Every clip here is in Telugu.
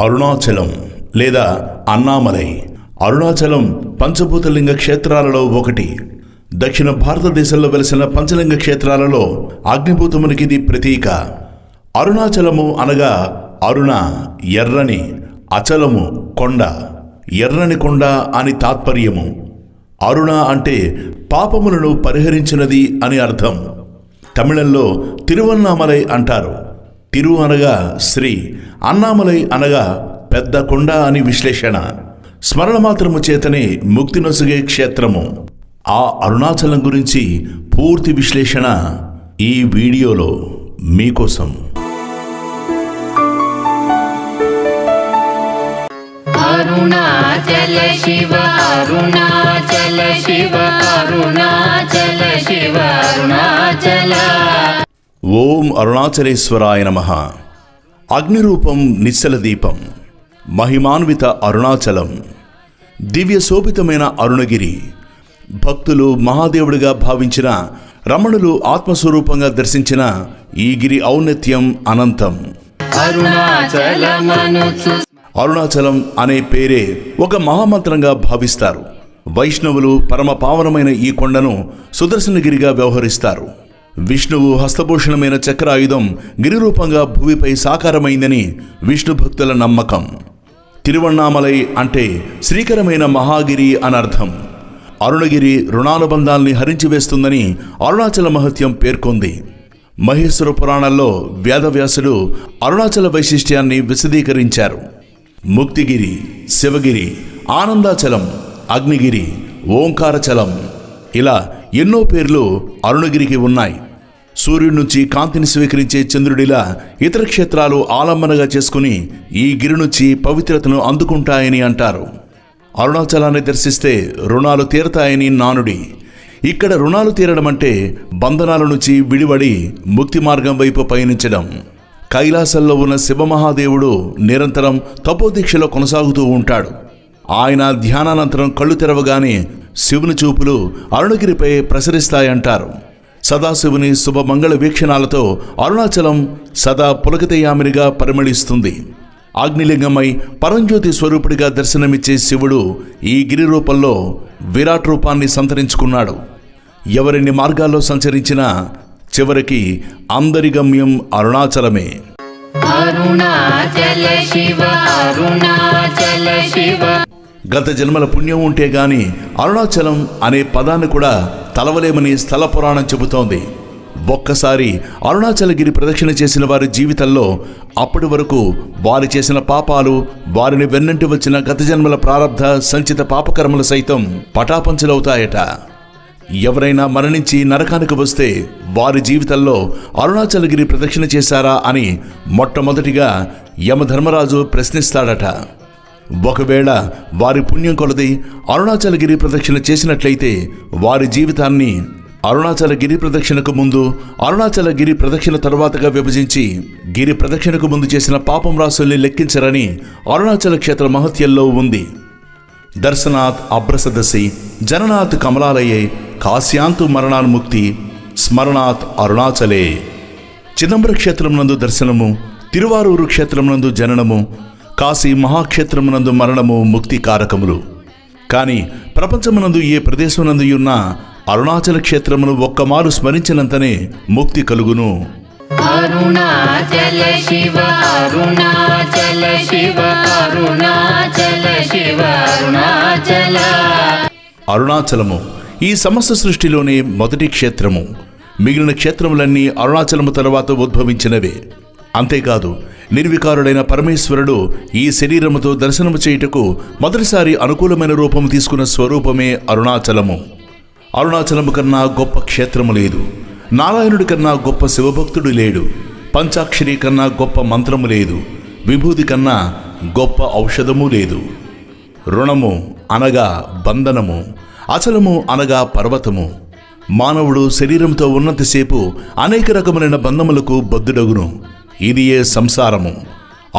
అరుణాచలం లేదా అన్నామలై. అరుణాచలం పంచభూతలింగ క్షేత్రాలలో ఒకటి. దక్షిణ భారతదేశంలో వెలిసిన పంచలింగ క్షేత్రాలలో అగ్నిభూతమునికి ఇది ప్రతీక. అరుణాచలము అనగా అరుణ ఎర్రని అచలము కొండ. ఎర్రని కొండ అని తాత్పర్యము. అరుణ అంటే పాపములను పరిహరించినది అని అర్థం. తమిళంలో తిరువన్నామలై అంటారు. తిరు అనగా శ్రీ అన్నామలై అనగా పెద్ద కొండ అని విశ్లేషణ. స్మరణ మాత్రము చేతనే ముక్తి నొసగే క్షేత్రము. ఆ అరుణాచలం గురించి పూర్తి విశ్లేషణ ఈ వీడియోలో మీకోసం. అరుణాచల శివ అరుణాచల శివ అరుణాచల శివ అరుణాచల ఓం అరుణాచలేశ్వరాయ నమ. అగ్నిరూపం నిశ్చల దీపం మహిమాన్విత అరుణాచలం దివ్య శోభితమైన అరుణగిరి. భక్తులు మహాదేవుడిగా భావించిన రమణులు ఆత్మస్వరూపంగా దర్శించిన ఈ గిరి ఔన్నత్యం అనంతం. అరుణాచలం అనే పేరే ఒక మహామంత్రంగా భావిస్తారు. వైష్ణవులు పరమ పావనమైన ఈ కొండను సుదర్శనగిరిగా వ్యవహరిస్తారు. విష్ణువు హస్తభూషణమైన చక్రాయుధం గిరిరూపంగా భూమిపై సాకారమైందని విష్ణు భక్తుల నమ్మకం. తిరువన్నామలై అంటే శ్రీకరమైన మహాగిరి అనర్థం. అరుణగిరి రుణానుబంధాల్ని హరించివేస్తుందని అరుణాచల మహత్యం పేర్కొంది. మహేశ్వర పురాణాల్లో వేదవ్యాసుడు అరుణాచల వైశిష్ట్యాన్ని విశదీకరించారు. ముక్తిగిరి శివగిరి ఆనందాచలం అగ్నిగిరి ఓంకారచలం ఇలా ఎన్నో పేర్లు అరుణగిరికి ఉన్నాయి. సూర్యుడి నుంచి కాంతిని స్వీకరించే చంద్రుడిలా ఇతర క్షేత్రాలు ఆలంబనగా చేసుకుని ఈ గిరి నుంచి పవిత్రతను అందుకుంటాయని అంటారు. అరుణాచలాన్ని దర్శిస్తే రుణాలు తీరతాయని నానుడి. ఇక్కడ రుణాలు తీరడం అంటే బంధనాల నుంచి విడివడి ముక్తి మార్గం వైపు పయనించడం. కైలాసంలో ఉన్న శివమహాదేవుడు నిరంతరం తపోదీక్షలో కొనసాగుతూ ఉంటాడు. ఆయన ధ్యానానంతరం కళ్ళు తెరవగానే శివుని చూపులు అరుణగిరిపై ప్రసరిస్తాయంటారు. సదాశివుని శుభమంగళ వీక్షణాలతో అరుణాచలం సదా పులకితయామినిగా పరిమళిస్తుంది. ఆగ్నిలింగమై పరంజ్యోతి స్వరూపుడిగా దర్శనమిచ్చే శివుడు ఈ గిరి రూపంలో విరాట్ రూపాన్ని సంతరించుకున్నాడు. ఎవరిన్ని మార్గాల్లో సంచరించినా చివరికి అందరి గమ్యం అరుణాచలమే. అరుణాచల శివ అరుణాచల శివ. గత జన్మల పుణ్యం ఉంటే గాని అరుణాచలం అనే పదాన్ని కూడా తలవలేమని స్థల పురాణం చెబుతోంది. ఒక్కసారి అరుణాచలగిరి ప్రదక్షిణ చేసిన వారి జీవితంలో అప్పటి వరకు వారు చేసిన పాపాలు వారిని వెన్నంటి వచ్చిన గత జన్మల ప్రారంధ సంచిత పాపకర్మలు సైతం పటాపంచలవుతాయట. ఎవరైనా మరణించి నరకానికి వస్తే వారి జీవితంలో అరుణాచలగిరి ప్రదక్షిణ చేశారా అని మొట్టమొదటిగా యమధర్మరాజు ప్రశ్నిస్తాడట. ఒకవేళ వారి పుణ్యం కొలది అరుణాచలగిరి ప్రదక్షిణ చేసినట్లయితే వారి జీవితాన్ని అరుణాచల గిరి ప్రదక్షిణకు ముందు అరుణాచల గిరి ప్రదక్షిణ తరువాతగా విభజించి గిరి ప్రదక్షిణకు ముందు చేసిన పాపం రాసుల్ని లెక్కించరని అరుణాచల క్షేత్ర మహత్యంలో ఉంది. దర్శనాత్ అభ్రసదశి జననాథ్ కమలాలయే కాశ్యాంతు మరణాన్ముక్తి స్మరణాత్ అరుణాచలే. చిదంబర క్షేత్రమునందు దర్శనము తిరువారూరు క్షేత్రమునందు జననము కాశీ మహాక్షేత్రమునందు మరణము ముక్తి కారకములు కానీ ప్రపంచమునందు ఏ ప్రదేశమునందు ఉన్న అరుణాచల క్షేత్రమును ఒక్కమారు స్మరించినంతనే ముక్తి కలుగును. అరుణాచల శివ అరుణాచల శివ అరుణాచల శివ అరుణాచల. అరుణాచలము ఈ సమస్త సృష్టిలోనే మొదటి క్షేత్రము. మిగిలిన క్షేత్రములన్నీ అరుణాచలము తర్వాత ఉద్భవించినవే. అంతేకాదు నిర్వికారుడైన పరమేశ్వరుడు ఈ శరీరముతో దర్శనము చేయుటకు మొదటిసారి అనుకూలమైన రూపం తీసుకున్న స్వరూపమే అరుణాచలము. అరుణాచలము కన్నా గొప్ప క్షేత్రము లేదు. నారాయణుడి కన్నా గొప్ప శివభక్తుడు లేడు. పంచాక్షరి కన్నా గొప్ప మంత్రము లేదు. విభూతి కన్నా గొప్ప ఔషధము లేదు. రుణము అనగా బంధనము అచలము అనగా పర్వతము. మానవుడు శరీరంతో ఉన్నంతసేపు అనేక రకములైన బంధములకు బద్దుడగును ఇది ఏ సంసారము.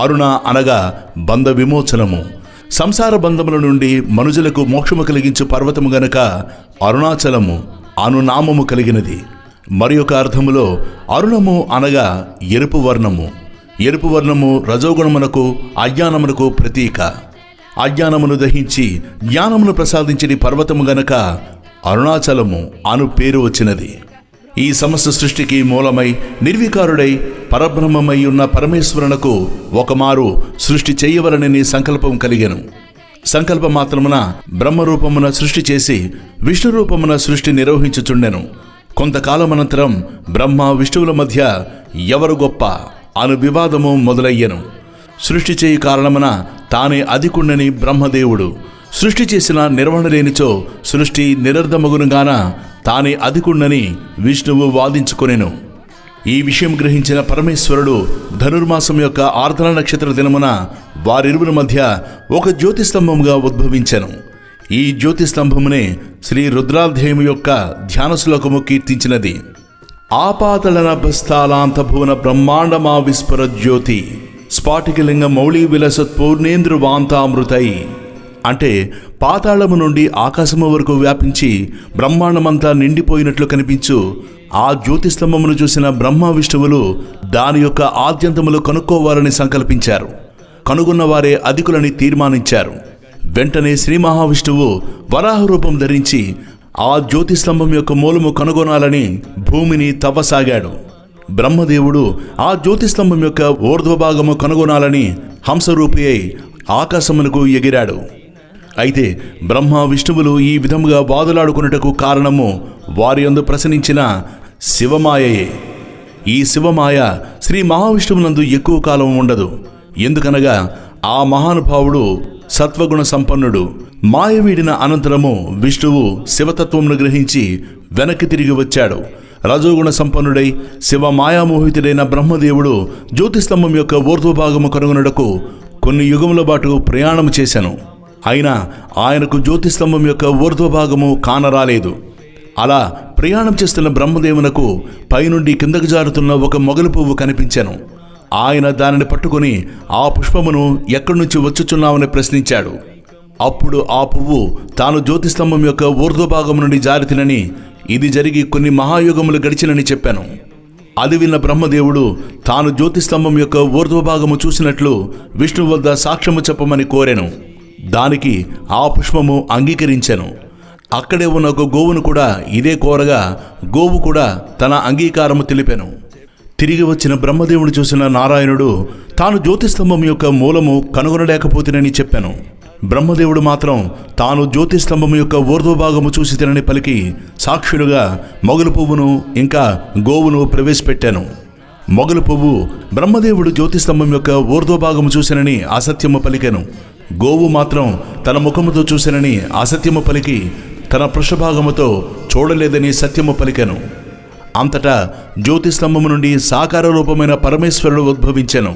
అరుణ అనగా బంధ విమోచనము. సంసార బంధముల నుండి మనుజులకు మోక్షము కలిగించు పర్వతము గనక అరుణాచలము అనునామము కలిగినది. మరి ఒక అర్థములో అరుణము అనగా ఎరుపు వర్ణము. ఎరుపు వర్ణము రజోగుణమునకు అజ్ఞానమునకు ప్రతీక. అజ్ఞానమును దహించి జ్ఞానమును ప్రసాదించని పర్వతము గనక అరుణాచలము అను పేరు వచ్చినది. ఈ సమస్త సృష్టికి మూలమై నిర్వికారుడై పరబ్రహ్మమై ఉన్న పరమేశ్వరునకు ఒకమారు సృష్టి చేయవలనని సంకల్పం కలిగెను. సంకల్ప మాత్రమున బ్రహ్మరూపమున సృష్టి చేసి విష్ణు రూపమున సృష్టి నిర్వహించుచుండెను. కొంతకాలమనంతరం బ్రహ్మ విష్ణువుల మధ్య ఎవరు గొప్ప అను వివాదము మొదలయ్యెను. సృష్టి చేయి కారణమున తానే అధికుండని బ్రహ్మదేవుడు. సృష్టి చేసిన నిర్వహణ లేనిచో సృష్టి నిరర్ధమగునుగాన తానే అధికుండని విష్ణువు వాదించుకొనెను. ఈ విషయం గ్రహించిన పరమేశ్వరుడు ధనుర్మాసం యొక్క ఆర్ద్ర నక్షత్ర దినమున వారిరువుల మధ్య ఒక జ్యోతిస్తంభముగా ఉద్భవించెను. ఈ జ్యోతిస్తంభమునే శ్రీ రుద్రాధ్యాయము యొక్క ధ్యాన శ్లోకము కీర్తించినది. ఆపాతళన బ్రహ్మాండమా విస్ఫుర జ్యోతి స్ఫాటికలింగ మౌళి విలసత్ పూర్ణేంద్రువాంతామృతై అంటే పాతాళము నుండి ఆకాశము వరకు వ్యాపించి బ్రహ్మాండమంతా నిండిపోయినట్లు కనిపించు. ఆ జ్యోతిస్తంభమును చూసిన బ్రహ్మ విష్ణువులు దాని యొక్క ఆద్యంతములు కనుక్కోవాలని సంకల్పించారు. కనుగొన్నవారే అధికులని తీర్మానించారు. వెంటనే శ్రీ మహావిష్ణువు వరాహ రూపం ధరించి ఆ జ్యోతిస్తంభం యొక్క మూలము కనుగొనాలని భూమిని తవ్వసాగాడు. బ్రహ్మదేవుడు ఆ జ్యోతిస్తంభం యొక్క ఊర్ధ్వభాగము కనుగొనాలని హంసరూపి అయి ఆకాశమునకు ఎగిరాడు. అయితే బ్రహ్మ విష్ణువులు ఈ విధముగా వాదులాడుకున్నటకు కారణము వారి యందు ప్రసరించిన శివమాయయే. ఈ శివమాయ శ్రీ మహావిష్ణువునందు ఎక్కువ కాలం ఉండదు. ఎందుకనగా ఆ మహానుభావుడు సత్వగుణ సంపన్నుడు. మాయ వీడిన అనంతరము విష్ణువు శివతత్వమును గ్రహించి వెనక్కి తిరిగి వచ్చాడు. రజోగుణ సంపన్నుడై శివ మాయామోహితుడైన బ్రహ్మదేవుడు జ్యోతిస్తంభం యొక్క ఊర్ధ్వభాగము కనుగొనుటకు కొన్ని యుగముల పాటు ప్రయాణము చేశాను. అయినా ఆయనకు జ్యోతిస్తంభం యొక్క ఊర్ధ్వభాగము కానరాలేదు. అలా ప్రయాణం చేస్తున్న బ్రహ్మదేవునకు పైనుండి కిందకు జారుతున్న ఒక మొగలు పువ్వు కనిపించాను. ఆయన దానిని పట్టుకొని ఆ పుష్పమును ఎక్కడి నుంచి వచ్చుచున్నామని ప్రశ్నించాడు. అప్పుడు ఆ పువ్వు తాను జ్యోతిస్తంభం యొక్క ఊర్ధ్వభాగం నుండి జారితినని ఇది జరిగి కొన్ని మహాయుగములు గడిచినని చెప్పాను. అది విన్న బ్రహ్మదేవుడు తాను జ్యోతిస్తంభం యొక్క ఊర్ధ్వభాగము చూసినట్లు విష్ణువు వద్ద సాక్ష్యము చెప్పమని కోరాను. దానికి ఆ పుష్పము అంగీకరించెను. అక్కడే ఉన్న ఒక గోవును కూడా ఇదే కోరగా గోవు కూడా తన అంగీకారము తెలిపాను. తిరిగి వచ్చిన బ్రహ్మదేవుడు చూసిన నారాయణుడు తాను జ్యోతిస్తంభం యొక్క మూలము కనుగొనలేకపోతేనని చెప్పాను. బ్రహ్మదేవుడు మాత్రం తాను జ్యోతిస్తంభం యొక్క ఊర్ధ్వభాగము చూసి తినని పలికి సాక్షులుగా మొగలు పువ్వును ఇంకా గోవును ప్రవేశపెట్టాను. మొగలు పువ్వు బ్రహ్మదేవుడు జ్యోతిస్తంభం యొక్క ఊర్ధ్వభాగము చూసినని అసత్యము పలికాను. గోవు మాత్రం తన ముఖముతో చూసినని అసత్యము పలికి తన పృషభాగముతో చూడలేదని సత్యము పలికెను. అంతటా జ్యోతిస్తంభము నుండి సాకార రూపమైన పరమేశ్వరుడు ఉద్భవించెను.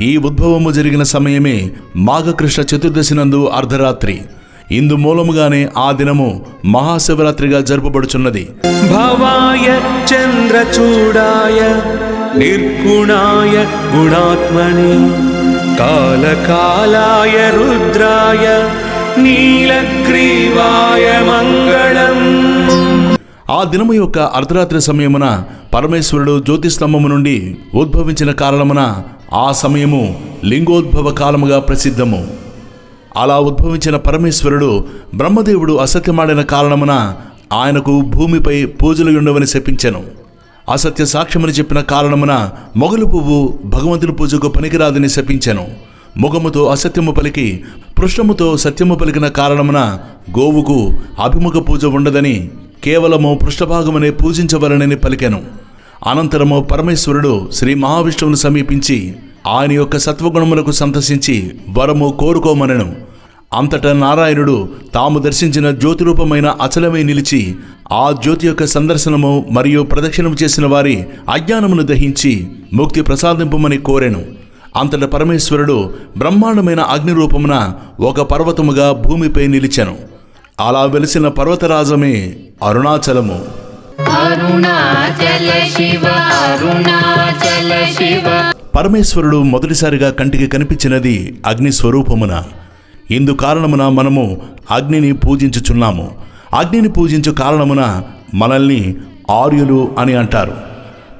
ఈ ఉద్భవము జరిగిన సమయమే మాఘకృష్ణ చతుర్దశి నందు అర్ధరాత్రి. ఇందు మూలముగానే ఆ దినము మహాశివరాత్రిగా జరుపబడుచున్నది. భవాయ చంద్రచూడాయ నిర్గుణాయ గుణాత్మని कालकालाय रुद्राय नीलग्रीवाय मङ्गलम् ఆ దినము యొక్క అర్ధరాత్రి సమయమున పరమేశ్వరుడు జ్యోతిస్తంభము నుండి ఉద్భవించిన కారణమున ఆ సమయము లింగోద్భవ కాలముగా ప్రసిద్ధము అలా ఉద్భవించిన పరమేశ్వరుడు బ్రహ్మదేవుడు అసత్యమాడిన కారణమున ఆయనకు భూమిపై పూజలు ఉండవని శపించెను అసత్య సాక్ష్యమని చెప్పిన కారణమున మొగలు పువ్వు భగవంతుని పూజకు పనికిరాదని శపించాను. ముఖముతో అసత్యము పలికి పృష్ఠముతో సత్యము పలికిన కారణమున గోవుకు అభిముఖ పూజ ఉండదని కేవలము పృష్ఠభాగమనే పూజించవలనని పలికాను. అనంతరము పరమేశ్వరుడు శ్రీ మహావిష్ణువును సమీపించి ఆయన యొక్క సత్వగుణములకు సంతసించి వరము కోరుకోమనను. అంతటా నారాయణుడు తాము దర్శించిన జ్యోతి రూపమైన అచలమై నిలిచి ఆ జ్యోతి యొక్క సందర్శనము మరియు ప్రదక్షిణము చేసిన వారి అజ్ఞానమును దహించి ముక్తి ప్రసాదింపమని కోరెను. అంతట పరమేశ్వరుడు బ్రహ్మాండమైన అగ్ని రూపమున ఒక పర్వతముగా భూమిపై నిలిచెను. అలా వెలిసిన పర్వతరాజమే అరుణాచలము. అరుణాచల శివ అరుణాచల శివ. పరమేశ్వరుడు మొదటిసారిగా కంటికి కనిపించినది అగ్ని స్వరూపమున ఇందు కారణమున మనము అగ్నిని పూజించుచున్నాము. అగ్నిని పూజించు కారణమున మనల్ని ఆర్యులు అని అంటారు.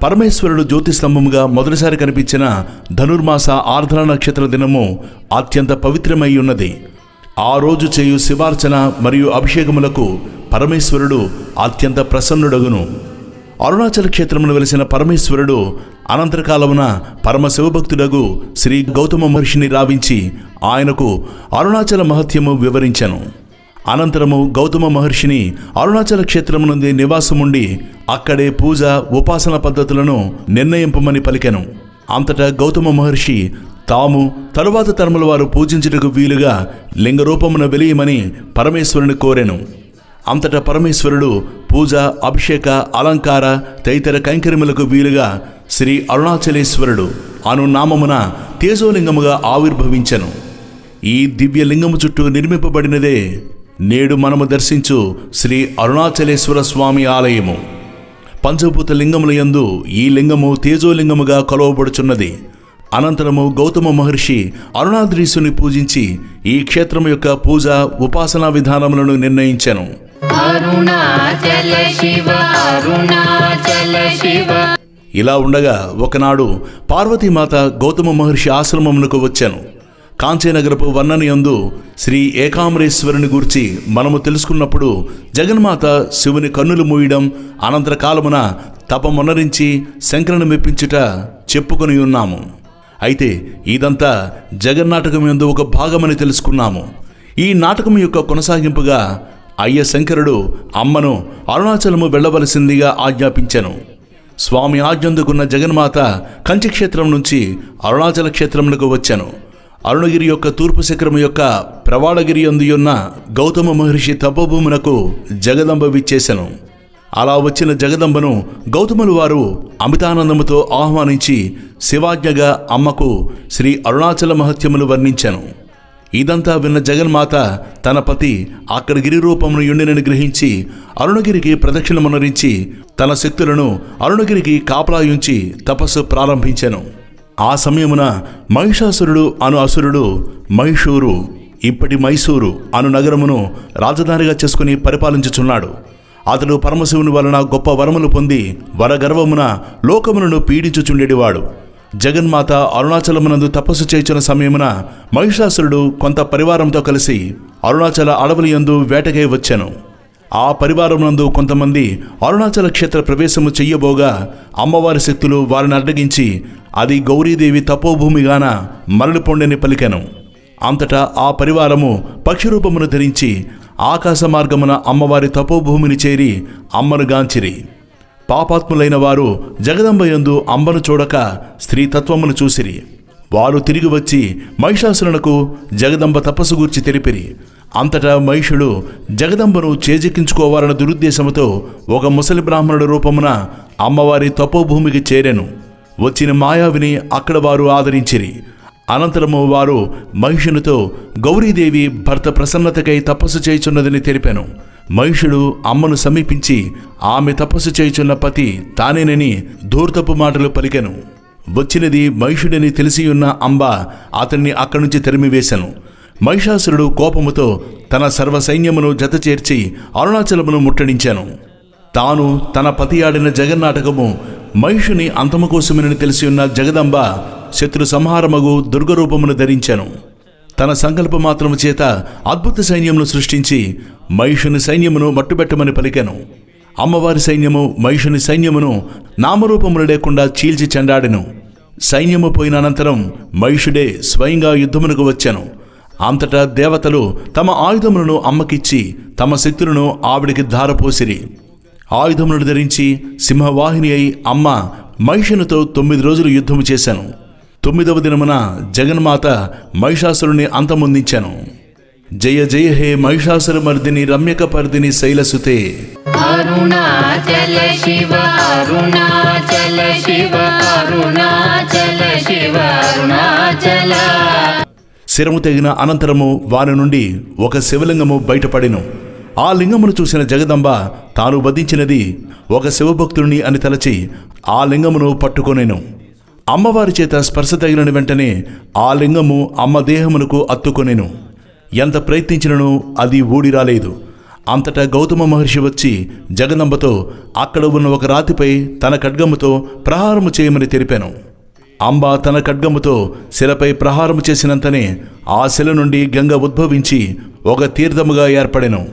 పరమేశ్వరుడు జ్యోతిస్తంభముగా మొదటిసారి కనిపించిన ధనుర్మాస ఆర్ధన నక్షత్ర దినము అత్యంత పవిత్రమై ఉన్నది. ఆ రోజు చేయు శివార్చన మరియు అభిషేకములకు పరమేశ్వరుడు అత్యంత ప్రసన్నుడగును. అరుణాచల క్షేత్రమును వెలిసిన పరమేశ్వరుడు అనంతరకాలమున పరమ శివభక్తుడగు శ్రీ గౌతమ మహర్షిని రావించి ఆయనకు అరుణాచల మహత్యము వివరించను. అనంతరము గౌతమ మహర్షిని అరుణాచల క్షేత్రమునంది నివాసముండి అక్కడే పూజ ఉపాసన పద్ధతులను నిర్ణయింపమని పలికెను. అంతటా గౌతమ మహర్షి తాము తరువాత తరముల వారు పూజించుటకు వీలుగా లింగరూపమున వెలియమని పరమేశ్వరుని కోరెను. అంతటా పరమేశ్వరుడు పూజ అభిషేక అలంకార తదితర కైంకర్యములకు వీలుగా శ్రీ అరుణాచలేశ్వరుడు అను నామమున తేజోలింగముగా ఆవిర్భవించెను. ఈ దివ్యలింగము చుట్టూ నిర్మింపబడినదే నేడు మనము దర్శించు శ్రీ అరుణాచలేశ్వర స్వామి ఆలయము. పంచభూత లింగముల యందు ఈ లింగము తేజోలింగముగా కొలవబడుచున్నది. అనంతరము గౌతమ మహర్షి అరుణాద్రీసుని పూజించి ఈ క్షేత్రము యొక్క పూజ ఉపాసనా విధానములను నిర్ణయించను. అరుణాచల శివ అరుణాచల శివ ఇలా ఉండగా ఒకనాడు పార్వతీమాత గౌతమ మహర్షి ఆశ్రమమునకు వచ్చాను. కాంచీనగరపు వర్ణనయందు శ్రీ ఏకామరేశ్వరుని గూర్చి మనము తెలుసుకున్నప్పుడు జగన్మాత శివుని కన్నులు మూయడం అనంతర కాలమున తపమొనరించి శంకరను మెప్పించుట చెప్పుకొని ఉన్నాము. అయితే ఇదంతా జగన్నాటకం యందు ఒక భాగమని తెలుసుకున్నాము. ఈ నాటకం యొక్క కొనసాగింపుగా అయ్య శంకరుడు అమ్మను అరుణాచలము వెళ్ళవలసిందిగా ఆజ్ఞాపించాను. స్వామి ఆజ్ఞందుకున్న జగన్మాత కంచి క్షేత్రం నుంచి అరుణాచల క్షేత్రములకు వచ్చాను. అరుణగిరి యొక్క తూర్పు శిఖరం యొక్క ప్రవాళగిరి అందుయున్న గౌతమ మహర్షి తపభూమునకు జగదంబ విచ్చేశాను. అలా వచ్చిన జగదంబను గౌతములు వారు అమితానందముతో ఆహ్వానించి శివాజ్ఞగా అమ్మకు శ్రీ అరుణాచల మహత్యములు వర్ణించాను. ఇదంతా విన్న జగన్మాత తన పతి అక్కడ గిరి రూపమును యుండినని గ్రహించి అరుణగిరికి ప్రదక్షిణమునరించి తన శక్తులను అరుణగిరికి కాపలాయుంచి తపస్సు ప్రారంభించెను. ఆ సమయమున మహిషాసురుడు అను అసురుడు మహిషూరు ఇప్పటి మైసూరు అను నగరమును రాజధానిగా చేసుకుని పరిపాలించుచున్నాడు. అతడు పరమశివుని వలన గొప్ప వరములు పొంది వరగర్వమున లోకములను పీడించుచుండేవాడు జగన్మాత అరుణాచలమునందు తపస్సు చేయుచున్న సమయమున మహిషాసురుడు కొంత పరివారంతో కలిసి అరుణాచల అడవుల యందు వేటకై వచ్చాను. ఆ పరివారమునందు కొంతమంది అరుణాచల క్షేత్ర ప్రవేశము చెయ్యబోగా అమ్మవారి శక్తులు వారిని అడ్డగించి అది గౌరీదేవి తపోభూమిగాన మరలిపొండని పలికాను. అంతటా ఆ పరివారము పక్షిరూపమును ధరించి ఆకాశ మార్గమున అమ్మవారి తపోభూమిని చేరి అమ్మను గాంచిరి. పాపాత్ములైన వారు జగదంబయందు అంబను చూడక స్త్రీ తత్వమును చూసిరి. వారు తిరిగి వచ్చి మహిషాసురునకు జగదంబ తపస్సు గూర్చి తెలిపిరి. అంతటా మహిషుడు జగదంబను చేజెక్కించుకోవాలన్న దురుద్దేశముతో ఒక ముసలి బ్రాహ్మణుడి రూపమున అమ్మవారి తపోభూమికి చేరెను. వచ్చిన మాయావిని అక్కడ వారు ఆదరించిరి. అనంతరము వారు మహిషునితో గౌరీదేవి భర్త ప్రసన్నతకై తపస్సు చేయుచున్నదని తెలిపాను. మహిషుడు అమ్మను సమీపించి ఆమె తపస్సు చేయుచున్న పతి తానేనని ధూర్తపు మాటలు పలికెను. వచ్చినది మహిషుడని తెలిసియున్న అంబ అతన్ని అక్కడి నుంచి తరిమివేశను. మహిషాసురుడు కోపముతో తన సర్వ సైన్యమును జతచేర్చి అరుణాచలమును ముట్టడించాను. తాను తన పతి ఆడిన జగన్నాటకము మహిషుని అంతము కోసమేనని తెలిసి ఉన్న జగదంబ శత్రు సంహారమగు దుర్గరూపమును ధరించాను. తన సంకల్ప మాత్రము చేత అద్భుత సైన్యమును సృష్టించి మహిషుని సైన్యమును మట్టుబెట్టమని పలికెను. అమ్మవారి సైన్యము మహిషుని సైన్యమును నామరూపములు లేకుండా చీల్చి చెండాడెను. సైన్యము పోయిన అనంతరం మహిషుడే స్వయంగా యుద్ధమునకు వచ్చాను. అంతటా దేవతలు తమ ఆయుధములను అమ్మకిచ్చి తమ శక్తులను ఆవిడికి ధారపోసిరి. ఆయుధములను ధరించి సింహవాహిని అయి అమ్మ మహిషునితో తొమ్మిది రోజులు యుద్ధము చేశాను తొమ్మిదవ దినమున జగన్మాత మహిషాసురుని అంతమొందించాను. జయ జయ హే మహిషాసురమర్దిని రమ్యక పర్దిని శైలసుతే. అరుణాచల శివ అరుణాచల శివ అరుణాచల శివ అరుణాచల. శిరము తెగిన అనంతరము వారి నుండి ఒక శివలింగము బయటపడెను. ఆ లింగమును చూసిన జగదంబ తాను వధించినది ఒక శివభక్తుడిని అని తలచి ఆ లింగమును పట్టుకొనెను. అమ్మవారి చేత స్పర్శ తగిలిన వెంటనే ఆ లింగము అమ్మ దేహమునకు అత్తుకొనెను. ఎంత ప్రయత్నించినను అది ఊడి రాలేదు. అంతటా గౌతమ మహర్షి వచ్చి జగదంబతో అక్కడ ఉన్న ఒక రాతిపై తన ఖడ్గముతో ప్రహారము చేయమని తెలిపాను. అంబ తన ఖడ్గముతో శిలపై ప్రహారము చేసినంతనే ఆ శిల నుండి గంగ ఉద్భవించి ఒక తీర్థముగా ఏర్పడెను.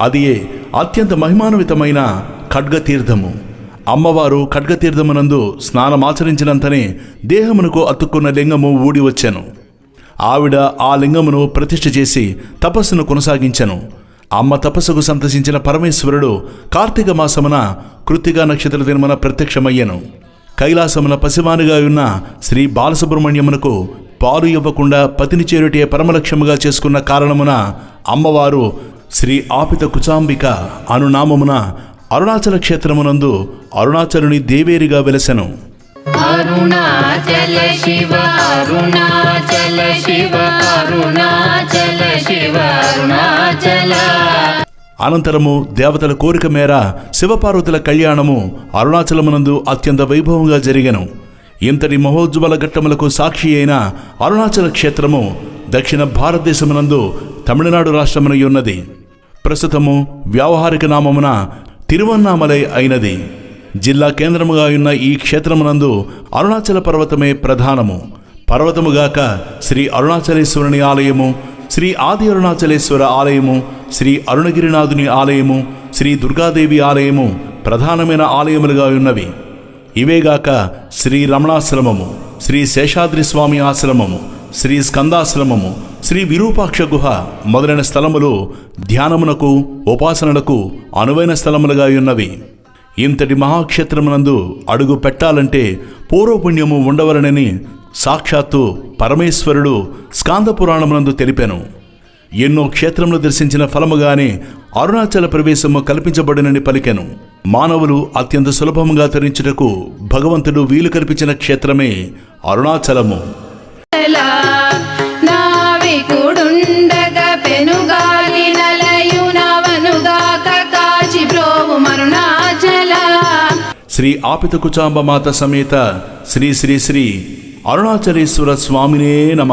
అది అత్యంత మహిమాన్వితమైన ఖడ్గ తీర్థము అమ్మవారు ఖడ్గతీర్థమునందు స్నానమాచరించినంతనే దేహమునకు అతుక్కున్న లింగము ఊడి వచ్చాను. ఆవిడ ఆ లింగమును ప్రతిష్ఠ చేసి తపస్సును కొనసాగించను. అమ్మ తపస్సుకు సంతసించిన పరమేశ్వరుడు కార్తీక మాసమున కృత్తిగా నక్షత్ర దినమున ప్రత్యక్షమయ్యను. కైలాసమున పసివానిగా ఉన్న శ్రీ బాలసుబ్రహ్మణ్యమునకు పాలు ఇవ్వకుండా పతిని చేరుటే పరమలక్ష్యముగా చేసుకున్న కారణమున అమ్మవారు శ్రీ ఆపిత కుచాంబిక అనునామమున అరుణాచల క్షేత్రమునందు అరుణాచలుని దేవేరిగా వెలసెను. అరుణాచల శివ అరుణాచల శివ అరుణాచల శివ అరుణాచల. అనంతరము దేవతల కోరిక మేర శివపార్వతుల కళ్యాణము అరుణాచలమునందు అత్యంత వైభవంగా జరిగెను. ఇంతటి మహోజ్వల ఘట్టములకు సాక్షి అయిన అరుణాచల క్షేత్రము దక్షిణ భారతదేశమునందు తమిళనాడు రాష్ట్రమున ఉన్నది. ప్రస్తుతము వ్యావహారిక నామమున తిరువన్నామలై అయినది. జిల్లా కేంద్రముగా ఉన్న ఈ క్షేత్రమునందు అరుణాచల పర్వతమే ప్రధానము. పర్వతముగాక శ్రీ అరుణాచలేశ్వరుని ఆలయము శ్రీ ఆది అరుణాచలేశ్వర ఆలయము శ్రీ అరుణగిరినాథుని ఆలయము శ్రీ దుర్గాదేవి ఆలయము ప్రధానమైన ఆలయములుగా ఉన్నవి. ఇవేగాక శ్రీ రమణాశ్రమము శ్రీ శేషాద్రి స్వామి ఆశ్రమము శ్రీ స్కందాశ్రమము శ్రీ విరూపాక్ష గుహ మొదలైన స్థలములు ధ్యానమునకు ఉపాసనలకు అనువైన స్థలములుగా ఉన్నవి. ఇంతటి మహాక్షేత్రమునందు అడుగు పెట్టాలంటే పూర్వపుణ్యము ఉండవలనని సాక్షాత్తు పరమేశ్వరుడు స్కాంద పురాణమునందు తెలిపాను. ఎన్నో క్షేత్రములు దర్శించిన ఫలముగానే అరుణాచల ప్రవేశము కల్పించబడినని పలికెను. మానవులు అత్యంత సులభముగా తరించుటకు భగవంతుడు వీలు కల్పించిన క్షేత్రమే అరుణాచలము. శ్రీ ఆపిత కుచాంబమాత సమేత శ్రీ శ్రీ శ్రీ అరుణాచలేశ్వర స్వామినే నమ.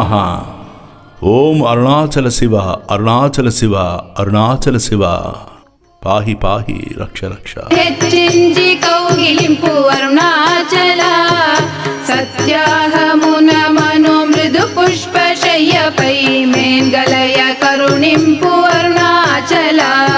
ఓం అరుణాచల శివ అరుణాచల శివ అరుణాచల శివ. పాహి పాహి రక్ష రక్ష. కౌగిలింపు అరుణాచల. సత్యాహమున మేంగలయ కరుణింపు అరుణాచలా.